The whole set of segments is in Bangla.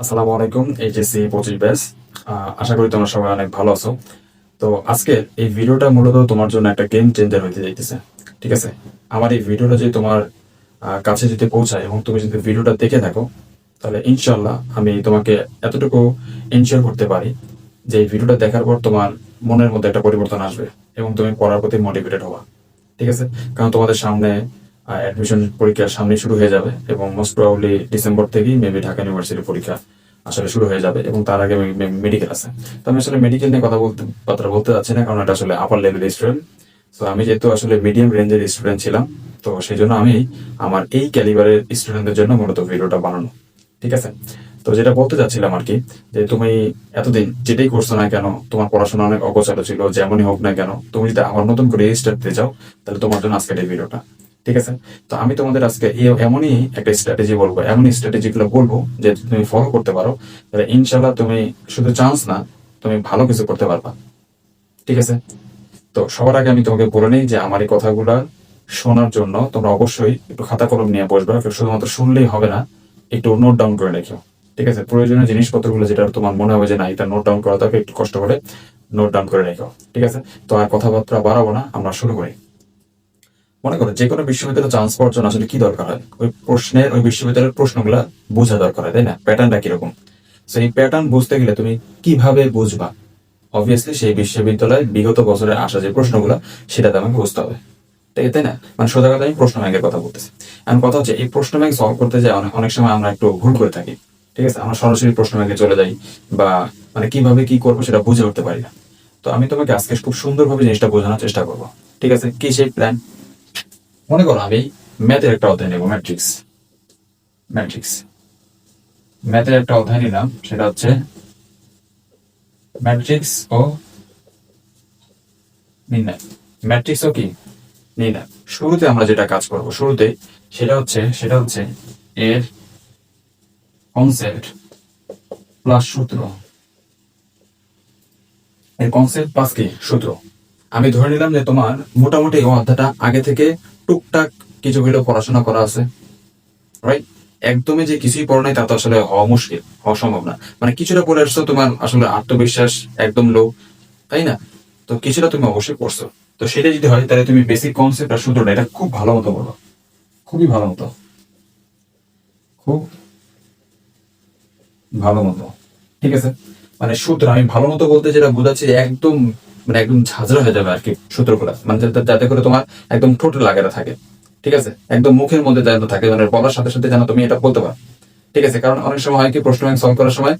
আসসালামু আলাইকুম, এইচএসসি পঁচিশ ব্যাস আশা করি তোমরা সবাই অনেক ভালো আছো। তো আজকে এই ভিডিওটা মূলত তোমার জন্য একটা গেম চেঞ্জার হইতে যাইতেছে, ঠিক আছে? আমার এই ভিডিওটা যদি তোমার কাছে যদি পৌঁছায় এবং তুমি যদি ভিডিওটা দেখে থাকো, তাহলে ইনশাল্লাহ আমি তোমাকে এতটুকু এনশিওর করতে পারি যে এই ভিডিওটা দেখার পর তোমার মনের মধ্যে একটা পরিবর্তন আসবে এবং তুমি পড়ার প্রতি মোটিভেটেড হবা, ঠিক আছে? কারণ তোমাদের সামনে অ্যাডমিশন পরীক্ষা সামনে শুরু হয়ে যাবে এবং মোস্ট প্রবাবলি ডিসেম্বর থেকেই মেবি ঢাকা ইউনিভার্সিটির পরীক্ষা আসলে শুরু হয়ে যাবে এবং তার আগে মেডিকেল আছে। তো আমি আসলে মেডিকেল নিয়ে কথা বলতে কথা বলতে চাচ্ছি না কারণ এটা আসলে আপার লেভেলের স্টুডেন্ট তো আমি যেহেতু আসলে মিডিয়াম রেঞ্জের স্টুডেন্ট ছিলাম, তো সেই জন্য আমি আমার এই ক্যালিবারের স্টুডেন্টদের জন্য মূলত ভিডিওটা বানানো। ঠিক আছে? তো যেটা বলতে চাচ্ছিলাম আর কি, যে তুমি এতদিন যেটাই করছ না কেন, তোমার পড়াশোনা অনেক অগোছালো ছিল, যেমনই হোক না কেন, তুমি যদি আবার নতুন করে স্টার্ট দিতে চাও, তাহলে তোমার জন্য আজকের এই ভিডিওটা ঠিক আছে? তো আমি তোমাদের আজকে এমনই একটা স্ট্র্যাটেজি বলব, এমনই স্ট্র্যাটেজি গুলো বলব যে তুমি ফলো করতে পারো, তাহলে ইনশাল্লাহ তুমি শুধু চান্স না, তুমি ভালো কিছু করতে পারবা। ঠিক আছে? তো সবার আগে আমি তোমাকে বলে নিই যে আমার এই কথাগুলা শোনার জন্য তোমরা অবশ্যই একটু খাতা কলম নিয়ে বসবে শুধুমাত্র শুনলেই হবে না, একটু নোট ডাউন করে রেখো ঠিক আছে? প্রয়োজনীয় জিনিসপত্রগুলো যেটা তোমার মনে হবে যে না, এটা নোট ডাউন করা থাকে একটু কষ্ট করে নোট ডাউন করে রেখো ঠিক আছে? তো আর কথাবার্তা বাড়াবো না, আমরা শুরু করি। মনে করো যে কোনো বিশ্ববিদ্যালয়ে চান্স পাওয়ার জন্য আসলে কি দরকার হয়? ওই প্রশ্নের ওই বিশ্ববিদ্যালয়ের প্রশ্নগুলা বোঝা দরকার হয় তাই না? প্যাটার্নটা কীরকম? তো এই প্যাটার্ন বুঝতে গেলে তুমি কীভাবে বুঝবা? অবভিয়াসলি সেই বিশ্ববিদ্যালয়ে বিগত বছরে আসা যে প্রশ্নগুলো সেটা আমাকে বুঝতে হবে। আছে, তাই না? মানে সোজা কথা আমি প্রশ্ন ব্যাংকের কথা বলতেছি। এখন কথা হচ্ছে এই প্রশ্ন ব্যাংক সলভ করতে অনেক অনেক সময় আমরা একটু ভুল করে থাকি। ঠিক আছে? আমরা সরাসরি প্রশ্ন ব্যাংকে চলে যাই বা মানে কীভাবে কি করব সেটা বুঝে উঠতে পারি না। তো আমি তোমাকে আজকে খুব সুন্দরভাবে জিনিসটা বোঝানোর চেষ্টা করব। ঠিক আছে? কি সেই প্ল্যান মনে করো আমি ম্যাথের একটা অধ্যায় নেব ম্যাট্রিক্স ম্যাট্রিক্স ম্যাথের একটা অধ্যায় নিলাম, সেটা হচ্ছে ম্যাট্রিক্স ও নির্ণয়। ম্যাট্রিক্স ও কি? নির্ণয়। শুরুতে আমরা যেটা কাজ করব, শুরুতে সেটা হচ্ছে সেটা হচ্ছে এর কনসেপ্ট প্লাস সূত্র। এর কনসেপ্ট প্লাস কি? সূত্র। আমি ধরে নিলাম যে তোমার মোটামুটি এই আগে থেকে টুকটাক কিছু হলেও পড়াশোনা করা আছে রাইট একদমই যে কিছুই পড়ো নাই, তা তো আসলে হওয়া মুশকিল, হওয়া সম্ভব না। মানে কিছুটা পড়ে আসছো, তোমার আসলে আত্মবিশ্বাস একদম লো তাই না? তো কিছুটা তুমি অবশ্যই পড়ছো। তো সেটা যদি হয়, তাহলে তুমি বেসিক কনসেপ্ট আর সূত্রটা, এটা খুব ভালো মতো পড়ো খুবই ভালো মতো। খুব ভালো মতো। ঠিক আছে? মানে সূত্র, আমি ভালো মতো বলতে যেটা বোঝাচ্ছি, একদম মানে একদম ঝাঁঝরা হয়ে যাবে আর কি সূত্রগুলো। মানে যাতে- করে তোমার একদম ঠোঁটে লাগাটা থাকে। ঠিক আছে? একদম মুখের মধ্যে যেন থাকে মানে বলার সাথে সাথে যেন তুমি এটা বলতে পারো। ঠিক আছে? কারণ অনেক সময় হয় কি, প্রশ্ন ব্যাংক সলভ করার সময়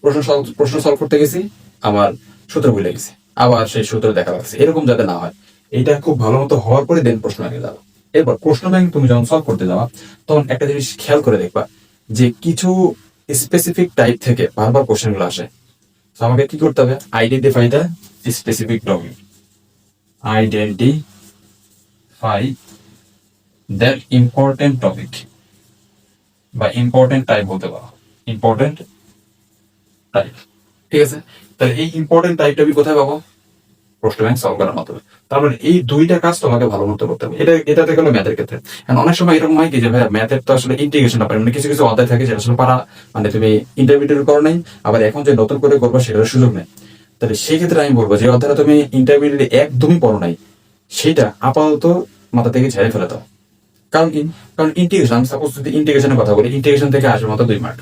প্রশ্ন প্রশ্ন সলভ করতে গেছি, আমার সূত্র ভুলে গেছি। আবার সেই সূত্র দেখা লাগছে। এরকম যাতে না হয়। এটা খুব ভালো মতো হওয়ার পরে দেন প্রশ্ন ব্যাংকে যাব। এরপর প্রশ্ন ব্যাংক তুমি যখন সলভ করতে যাবা, তখন একটা জিনিস খেয়াল করে দেখবা যে কিছু স্পেসিফিক টাইপ থেকে বারবার কোশ্চেনগুলো আসে। তো আমাকে কি করতে হবে? Identify the specific topic identify that important topic বা ইম্পর্টেন্ট টাইপ বলতে পারো। ইম্পর্টেন্ট টাইপ ঠিক আছে? তাহলে এই ইম্পর্টেন্ট টাইপটা আমি কোথায় পাবো? প্রশ্ন ব্যাংক সলভ করার মাধ্যমে। তার মানে এই দুইটা কাজ তোমাকে ভালো মতো করতে হবে। এটা এটাতে গেলো ম্যাথের ক্ষেত্রে। অনেক সময় এরকম হয় কি যে ভাই ম্যাথের তো আসলে ইন্টিগ্রেশন পারে মানে কিছু কিছু অধ্যায় থাকে যেটা আসলে পারা মানে তুমি ইন্টারমিডিয়েট করো নাই, আবার এখন যে নতুন করে করব সেটার সুযোগ নেই। তাহলে সেই ক্ষেত্রে আমি বলব যে অধ্যায়টা তুমি ইন্টারমিডিয়েট একদমই পড়ো নাই, সেটা আপাতত মাথা থেকে ছেড়ে ফেলে দাও। কারণ কি? কারণ ইন্টিগ্রেশন আমি সাপোজ যদি ইন্টিগ্রেশনের কথা বলি ইন্টিগ্রেশন থেকে আসবে মাত্র দুই মার্ক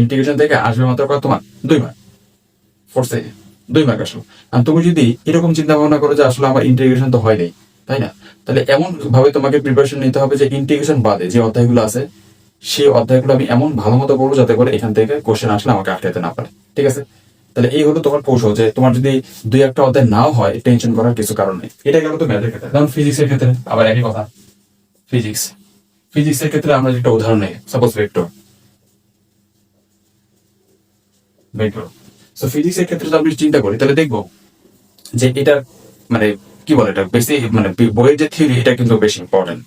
ইন্টিগ্রেশন থেকে আসবে মাত্র কত মার্ক দুই মার্ক ফোর্সে দুই মার্ক আসলো। আর তুমি যদি এরকম চিন্তা ভাবনা করো যে, আসলে আমার ইন্টিগ্রেশন তো হয়নি তাই না? তাহলে এমন ভাবে তোমাকে প্রিপারেশন নিতে হবে যে ইন্টিগ্রেশন বাদে যে অধ্যায়গুলো আছে, সেই অধ্যায়গুলো আমি এমন ভালো মতো পড়ব যাতে করে এখান থেকে কোশ্চেন আসলে আমাকে আটকাতে না পারে। ঠিক আছে? তাহলে এই হলো তোমার কৌশল যে তোমার যদি দুই একটা অধ্যায় নাও হয় টেনশন করার কিছু কারণ নেই। এটা গেল তো ম্যাথের ক্ষেত্রে। যেমন ফিজিক্সের ক্ষেত্রে, আবার একই কথা। ফিজিক্স ফিজিক্সের ক্ষেত্রে আমরা যেটা উদাহরণ নেই সাপোজ ভেক্টর ভেক্টর সো ফিজিক্সের ক্ষেত্রে চিন্তা করি, তাহলে দেখব যে এটা মানে কি বলে এটা? বেশি মানে বইয়ের যে থিওরি এটা কিন্তু বেশি ইম্পর্টেন্ট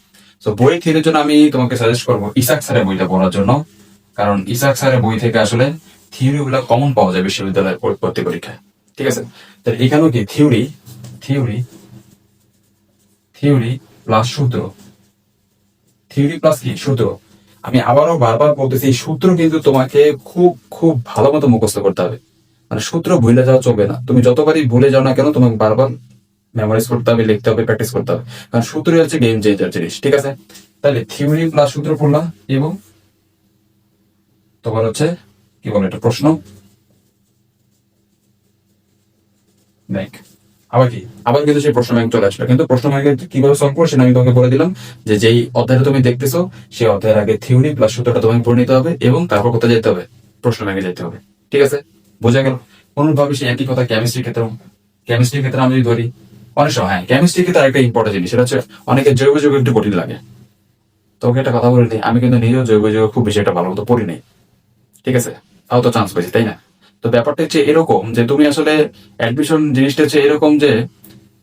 তো বইয়ের থিওরির জন্য আমি তোমাকে সাজেস্ট করব ইসাক স্যারের বইটা পড়ার জন্য। কারণ ইসাক স্যারের বই থেকে আসলে থিওরি গুলো কমন পাওয়া যায় বিশ্ববিদ্যালয়ের ভর্তি পরীক্ষায়। ঠিক আছে? তাহলে এখানেও কি থিওরি থিওরি থিওরি প্লাস সূত্র। থিওরি প্লাস কি? সূত্র। আমি আবারও বারবার বলতেছি সূত্র কিন্তু তোমাকে খুব খুব ভালো মতো মুখস্থ করতে হবে। মানে সূত্র ভুলে যাওয়া চলবে না। তুমি যতবারই ভুলে যাও না কেন, তোমাকে বারবার মেমোরাইজ করতে হবে, লিখতে হবে প্র্যাকটিস করতে হবে। কারণ সূত্রই হচ্ছে গেম চেঞ্জার জিনিস, ঠিক আছে? তাহলে থিওরি প্লাস সূত্র পড়লাম, এবং তোমার হচ্ছে কি বলে এটা, প্রশ্ন? ব্যাংক আবার কি? আবার কিন্তু সেই প্রশ্ন চলে আসলো। কিন্তু কীভাবে সলভ করো সেটা আমি তোমাকে বলে দিলাম যে যেই অধ্যায়টা তুমি দেখতেছো, সেই অধ্যায়ের আগে থিওরি প্লাস সূত্রটা তোমাকে পড়ে নিতে হবে এবং তারপর কোথায় যেতে হবে? যেতে হবে। ঠিক আছে? বোঝা গেল? অনুরূপভাবে সেই একই কথা কেমিস্ট্রির ক্ষেত্রেও কেমিস্ট্রির ক্ষেত্রে আমি যদি ধরি, অনেক সময় হ্যাঁ কেমিস্ট্রির ক্ষেত্রে আরেকটা ইম্পর্টেন্ট জিনিস, সেটা হচ্ছে অনেকে জৈব যৌগ একটু কঠিন লাগে। তোকে একটা কথা বলে দিই, আমি কিন্তু নিজেও জৈব খুব বেশি একটা ভালো মতো পড়ি নাই। ঠিক আছে? তাও তো চান্স পেয়েছি, তাই না? তো ব্যাপারটা হচ্ছে এরকম যে তুমি আসলে অ্যাডমিশন জিনিসটা হচ্ছে এরকম যে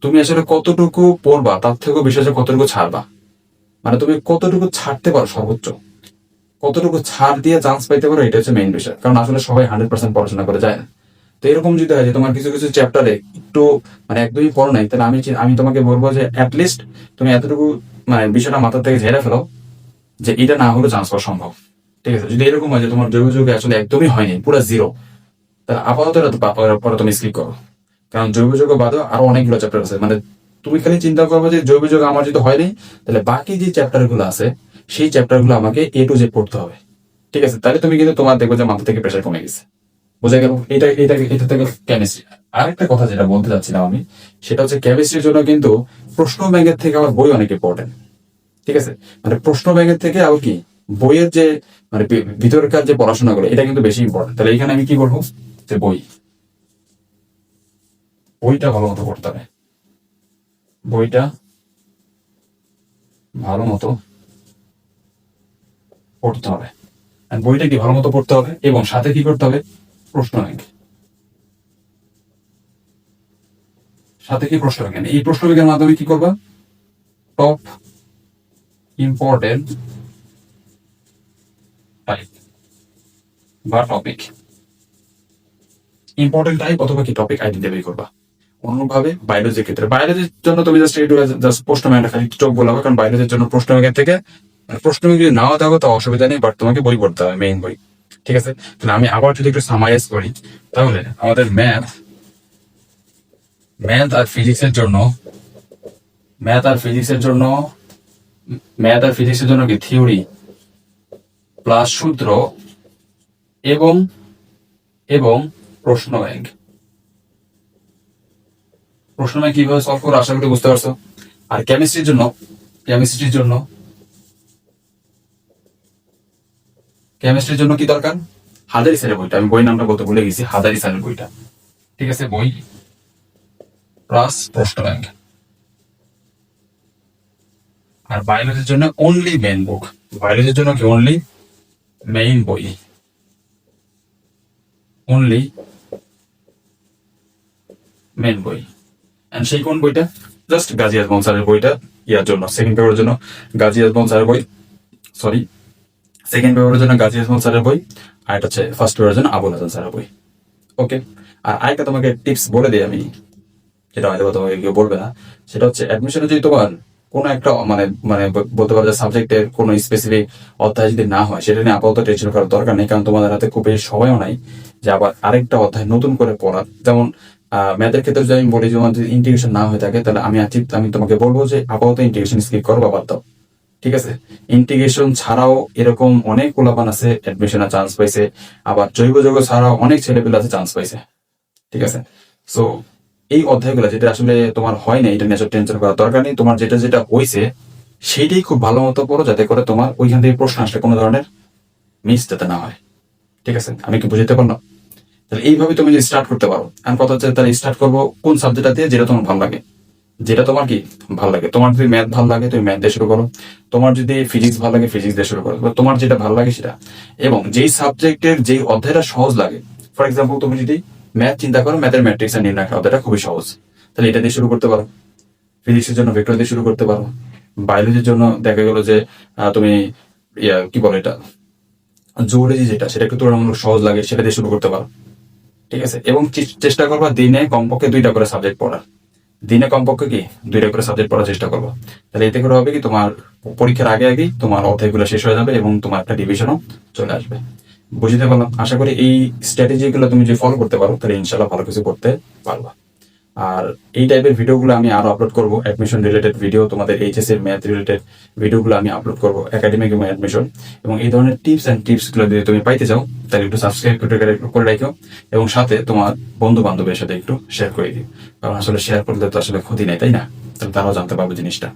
তুমি আসলে কতটুকু পড়বা, তার থেকেও বেশি হচ্ছে কতটুকু ছাড়বা। মানে তুমি কতটুকু ছাড়তে পারো সর্বোচ্চ? কতটুকু ছাড় দিয়ে চান্স পাইতে পারো, এটা হচ্ছে মেইন বিষয়। কারণ আসলে সবাই হান্ড্রেড পার্সেন্ট পড়াশোনা করে, যায় না। তো এরকম যদি হয় যে তোমার কিছু কিছু চ্যাপ্টারে একটু মানে একদমই পড়ো নাই, তাহলে আমি আমি তোমাকে বলব যে অ্যাটলিস্ট তুমি এতটুকু মানে বিষয়টা মাথা থেকে ঝেড়ে ফেলো যে এটা না হলে চান্স পাওয়া সম্ভব। ঠিক আছে, যদি এরকম হয় যে তোমার জৈব যুগে আসলে একদমই হয়নি, পুরো জিরো তাহলে আপাতত এটা তো পরে- তুমি স্কিপ করো। কারণ জৈব যুগ বাদে আরও অনেকগুলো চ্যাপ্টার আছে মানে তুমি খালি চিন্তা করবে যে জৈব যুগ আমার যদি হয়নি, তাহলে বাকি যে চ্যাপ্টারগুলো আছে, সেই চ্যাপ্টারগুলো আমাকে এ টু জেড পড়তে হবে। ঠিক আছে, তাহলে তুমি কিন্তু তোমার দেখবে যে মাথা থেকে প্রেশার কমে গেছে। বোঝা গেল? এটা এটা এটা থেকে কেমিস্ট্রি আরেকটা কথা যেটা বলতে চাচ্ছিলাম আমি, সেটা হচ্ছে কেমিস্ট্রির জন্য কিন্তু প্রশ্ন ব্যাংকের থেকে আমার বই অনেক ইম্পর্টেন্ট ঠিক আছে? মানে প্রশ্ন ব্যাংকের থেকে আবার কি? বইয়ের যে মানে ভিতরকার যে পড়াশোনাগুলো, এটা কিন্তু বেশি ইম্পর্টেন্ট তাহলে এখানে আমি কি করব? যে বই। বইটা ভালো মতো পড়তে হবে। বইটা ভালো মতো পড়তে হবে। বইটা কি ভালো মতো পড়তে হবে? এবং সাথে কি করতে হবে? প্রশ্ন ব্যাংক সাথে কি প্রশ্ন ব্যাংক এই প্রশ্ন মাধ্যমে কি করবা? টপ ইম্পর্টেন্ট বা টপিক ইম্পর্টেন্ট টাইপ অথবা কি টপিক আইডেন্টিফাই করবা। অন্যভাবে বায়োলজির ক্ষেত্রে। বায়োলজির জন্য তুমি জাস্ট একটু জাস্ট প্রশ্ন ব্যাংকটা খালি চোখ বলাবো, কারণ বায়োলজির জন্য প্রশ্ন থেকে মানে প্রশ্ন যদি নাও থাকো, তা অসুবিধা নেই বাট তোমাকে বই পড়তে হবে মেইন বই। ঠিক আছে? তাহলে আমি আবার যদি একটু সামারাইজ করি, তাহলে আমাদের ম্যাথ ম্যাথ আর ফিজিক্সের জন্য ম্যাথ আর ফিজিক্সের জন্য ম্যাথ আর ফিজিক্সের জন্য কি থিওরি প্লাস সূত্র এবং এবং প্রশ্ন ব্যাংক প্রশ্ন ব্যাংক কীভাবে সলভ করো আশা করি বুঝতে পারছ। আর কেমিস্ট্রির জন্য কেমিস্ট্রির জন্য কেমিস্ট্রির জন্য কি দরকার? হাজারি স্যারের বইটা। আমি বই নামটা বলতে ভুলে গেছি, হাজারি স্যারের বইটা। ঠিক আছে, বই প্লাস প্রশ্ন ব্যাংক আর বায়োলজির জন্য অনলি মেইন বুক বায়োলজির জন্য কি অনলি মেইন বই অনলি মেইন বই এন্ড সেই কোন বইটা? জাস্ট গাজী আজমল স্যারের বইটা, ইয়ার জন্য সেকেন্ড পেপারের জন্য। গাজী আজমল স্যারের বই সরি সেকেন্ড পেপারের জন্য গাজী আজমল স্যারের বই, আর এটা হচ্ছে ফার্স্ট পেপারের জন্য আবুল হাসান স্যারের বই। ওকে আর আরেকটা তোমাকে টিপস বলে দিই আমি, যেটা হয়তো তোমাকে কেউ বলবে না, সেটা হচ্ছে অ্যাডমিশনে যদি তোমার কোনো একটা মানে মানে বলতে পারো যে সাবজেক্টের কোনো স্পেসিফিক অধ্যায় যদি না হয়, সেটা নিয়ে আপাতত টেনশন করার দরকার নেই, কারণ তোমাদের হাতে খুব বেশি সময়ও নাই যে আবার আরেকটা অধ্যায় নতুন করে পড়ার। যেমন ম্যাথের ক্ষেত্রে যদি আমি বলি যে যদি ইন্টিগ্রেশন না হয়ে থাকে, তাহলে আমি আছি, আমি তোমাকে বলব যে আপাতত ইন্টিগ্রেশন স্কিপ করো বা দাও। ঠিক আছে? ইন্টিগ্রেশন ছাড়াও এরকম অনেক কোলাপান আছে অ্যাডমিশনের চান্স পাইছে, আবার জৈব যৌগ ছাড়াও অনেক ছেলেপেলে আছে চান্স পাইছে। ঠিক আছে? সো এই অধ্যায়গুলো যেটা আসলে তোমার হয় না, এটা নিয়ে টেনশন করার দরকার নেই। তোমার যেটা যেটা হয়েছে, সেইটাই খুব ভালো মতো পড়ো যাতে করে তোমার ওইখান থেকে প্রশ্ন আসলে কোনো ধরনের মিস যাতে না হয়। ঠিক আছে? আমি কি বুঝতে পারলাম? তাহলে এইভাবে তুমি যদি স্টার্ট করতে পারো, আমি কথা হচ্ছে তাহলে স্টার্ট করব কোন সাবজেক্টটা দিয়ে যেটা তোমার ভালো লাগে? যেটা তোমার কি ভালো লাগে? তোমার যদি ম্যাথ ভালো লাগে, তুমি ম্যাথ দিয়ে শুরু করো। তোমার যদি ফিজিক্স ভালো লাগে ফিজিক্স দিয়ে শুরু করো। তোমার যেটা ভালো লাগে সেটা। এবং যেই সাবজেক্টের যেই অধ্যায়টা সহজ লাগে ফর এক্সাম্পল তুমি যদি ম্যাথ চিন্তা করো ম্যাথের ম্যাট্রিক্স আর নির্ণয় অধ্যায়টা খুবই সহজ। তাহলে এটা দিয়ে শুরু করতে পারো। ফিজিক্সের জন্য ভেক্টর দিয়ে শুরু করতে পারো। বায়োলজির জন্য দেখা গেল যে তুমি কি বলো এটা? জুওলজি যেটা, সেটা একটু তুলনামূলক সহজ লাগে, সেটা দিয়ে শুরু করতে পারো। ঠিক আছে? এবং চেষ্টা করবা দিনে কমপক্ষে দুইটা করে সাবজেক্ট পড়ার। দিনে কমপক্ষে কি? দুইটা করে সাবজেক্ট পড়ার চেষ্টা করব। তাহলে এতে করে হবে কি? তোমার পরীক্ষার আগে আগেই তোমার অধ্যায়গুলো শেষ হয়ে যাবে এবং তোমার একটা ডিভিশনও চলে আসবে। বুঝতে পারলাম আশা করি এই স্ট্র্যাটেজিগুলো তুমি যদি ফলো করতে পারো, তাহলে ইনশাল্লাহ ভালো কিছু করতে পারবা। আর এই টাইপের ভিডিওগুলো আমি আরও আপলোড করব। অ্যাডমিশন রিলেটেড ভিডিও তোমাদের এইচএস এর ম্যাথ রিলেটেড ভিডিওগুলো আমি আপলোড করব একাডেমিক এবং অ্যাডমিশন এবং এই ধরনের টিপস অ্যান্ড টিপসগুলো যদি তুমি পাইতে চাও, তাহলে একটু সাবস্ক্রাইব করে করে রাখো। এবং সাথে তোমার বন্ধু বান্ধবের সাথে একটু শেয়ার করে দিও। কারণ আসলে শেয়ার করলে তো আসলে ক্ষতি নেই, তাই না? তাহলে তারাও জানতে পারবে জিনিসটা।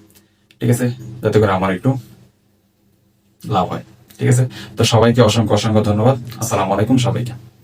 ঠিক আছে? যাতে করে আমার একটু লাভ হয়। ঠিক আছে? তো সবাইকে অসংখ্য অসংখ্য ধন্যবাদ। আসসালামু আলাইকুম সবাইকে।